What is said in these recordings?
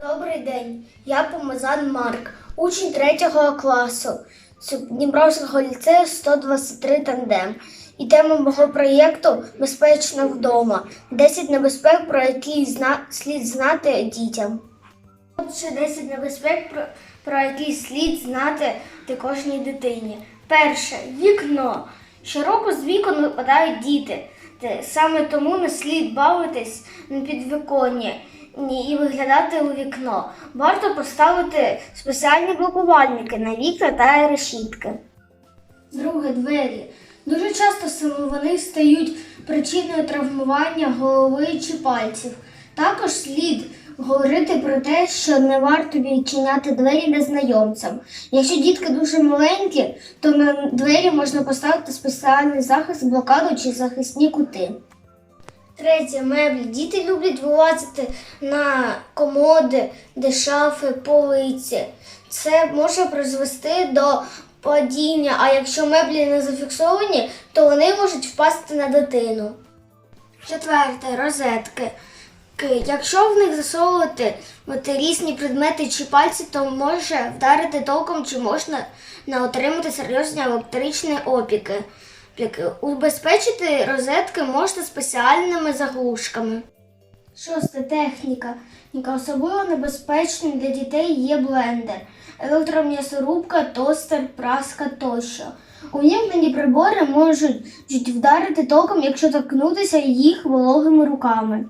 Добрий день, я Помазан Марк, учень 3 класу Дніпровського ліцею 123 тандем. І тема мого проєкту Безпечно вдома. 10 небезпек, про які зна... слід знати дітям. Отже, 10 небезпек, про, про які слід знати кожній дитині. Перше вікно. Щороку з вікон випадають діти. Саме тому не слід бавитись на підвіконня ні, і виглядати у вікно. Варто поставити спеціальні блокувальники на вікна та решітки. Друге двері. Дуже часто вони стають причиною травмування голови чи пальців. Також слід говорити про те, що не варто відчиняти двері незнайомцям. Якщо дітки дуже маленькі, то на двері можна поставити спеціальний захист, блокаду чи захисні кути. Третє меблі. Діти люблять вилазити на комоди, де шафи, полиці. Це може призвести до падіння, а якщо меблі не зафіксовані, то вони можуть впасти на дитину. Четверте розетки. Якщо в них засовувати різні предмети чи пальці, то може вдарити током чи можна не отримати серйозні електричні опіки. Убезпечити розетки можна спеціальними заглушками. Шоста техніка. Яка особливо небезпечним для дітей є блендер, електром'ясорубка, тостер, праска тощо. Увімкнені прибори можуть вдарити током, якщо торкнутися їх вологими руками.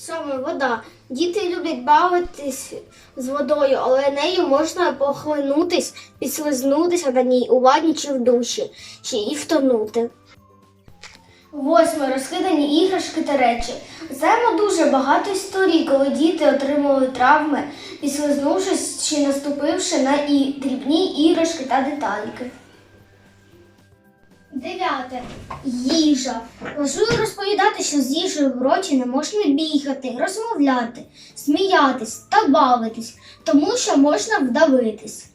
Саме вода. Діти люблять бавитись з водою, але нею можна похлинутись, підслизнутися на ній у ванні чи в душі, чи і втонути. Восьме. Розкидані іграшки та речі. Знаємо дуже багато історій, коли діти отримали травми, підслизнувшись чи наступивши на і дрібні іграшки та детальки. Дев'яте. Їжа. Важливо розповідати, що з їжею в роті не можна бігати, розмовляти, сміятись та бавитись, тому що можна вдавитись.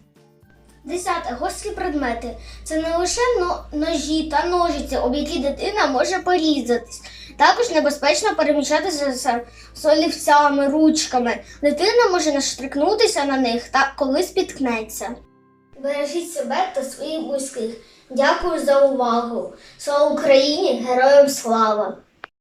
Десяте. Гострі предмети. Це не лише ножі та ножиці, об які дитина може порізатись. Також небезпечно переміщатися з олівцями, ручками. Дитина може наштрикнутися на них та коли спіткнеться. Бережіть себе та своїх близьких. Дякую за увагу. Слава Україні! Героям слава!